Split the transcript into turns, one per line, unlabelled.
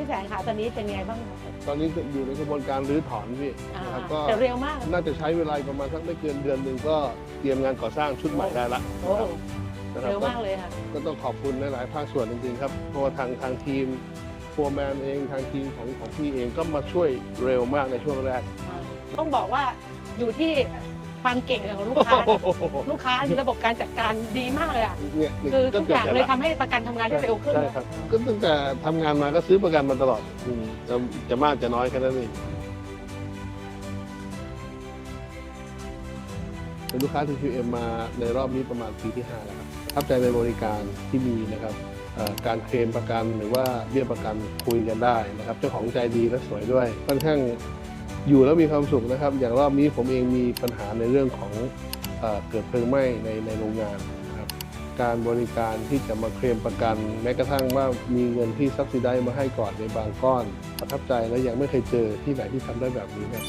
พี่แสงค่ะตอนนี้เป็นไงบ้างคะ
ตอนนี้อยู่ในกระบวนการรื้อถอนพี่
อ่า
นะครับก็
แต่เร็วมาก
น่าจะใช้เวลาประมาณสักไม่เกินเดือนหนึ่งก็เตรียมงานก่อสร้างชุดใหม่ได้ละ
โอ้
นะครับ
เร็วมากเลยค่ะ
ก็ต้องขอบคุณหลายๆภาคส่วนจริงๆครับเพราะว่าทางทางทีมโฟร์แมนเองทางทีมของของพี่เองก็มาช่วยเร็วมากในช่วงแรก
ต้องบอกว่าอยู่ที่ ความเก่งของลูกค้านะลูกค้ามีระบบการจัดการดีมากเลยอะ
เนี่ยนี่
คือทุกอย่าง
กิด
เลย
จ
ทำให้ประกันทำงานได้เร็วขึ้น
ใช่ครับก็ตั้งแต่ทำงานมาก็ซื้อประกันมาตลอดอืมจะจะมากจะน้อยแค่นั้นเองเป็นลูกค้า TQM มาในรอบนี้ประมาณปีที่5แล้วครับประทับใจในบริการที่มีนะครับเอ่อการเคลมประกันหรือว่าเบี้ยประกันคุยกันได้นะครับ เจ้าของใจดีและสวยด้วยค่อนข้าง อยู่แล้วมีความสุขนะครับ อย่างรอบนี้ผมเองมีปัญหาในเรื่องของเอเกิดเพลิงไหม้ในในโรงงานนะครับการบริการที่จะมาเคลมประกัน แม้กระทั่งว่ามีเงินที่ซับซิได้มาให้ก่อนในบางก้อน ประทับใจและยังไม่เคยเจอที่ไหนที่ทำได้แบบนี้นะ